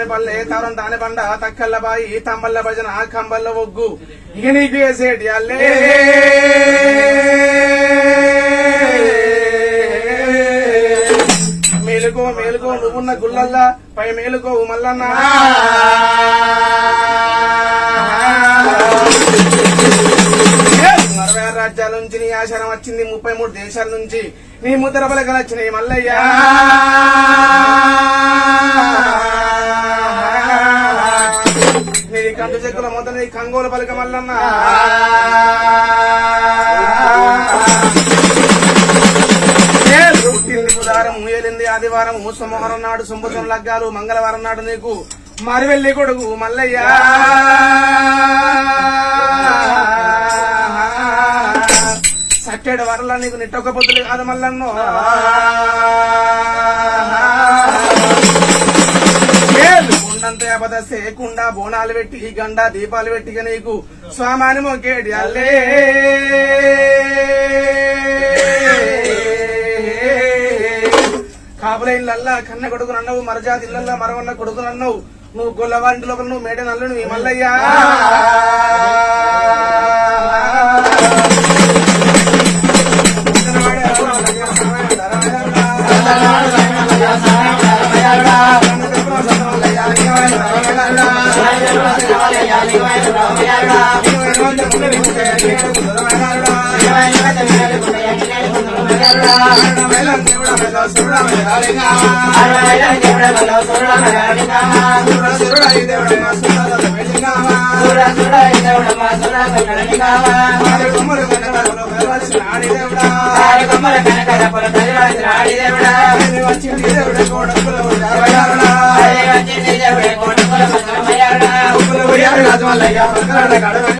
తాని పల్లె తారం తాని బండ తక్కల్ల బాయి తంబల్ల భజన కంబల్ల ఒగ్గు. ఇక నీకు వేసేటి అల్లే? మేలుకో మేలుకో నువ్వున్న గుల్లల్లా పై మేలుకో మల్లన్న. అరవై ఆరు రాజ్యాల నుంచి నీ ఆచారం వచ్చింది ముప్పై మూడు దేశాల నుంచి. నీ ముద్ర పలకలు వచ్చినాయి మల్లయ్యా. నీ చెక్కుల మొదలై కంగోల కంగోలు పలక మల్లన్న. పుట్టింది బుధారం ముయలింది ఆదివారం సోమవారం నాడు సుంభసం లగ్గాలు మంగళవారం నాడు నీకు మరివెల్లి కొడుకు మల్లయ్యా. సట్టేడు వరల నీకు నిట్టొక్క పొద్దులు కాదు మల్లన్నో. కుండంత అబదస్తే బోనాలు పెట్టి గండ దీపాలు పెట్టిక నీకు స్వామాని మొక్కేడి అల్లే. కాపులైన్లల్లా కన్న కొడుకు నన్నవు మరజాతి ఇళ్ళల్లా మరవన్న కొడుకు నన్నవు నువ్వు లోపల నువ్వు మేడ నల్లు నువ్వు మల్లయ్యా. దేవుడా cabrón.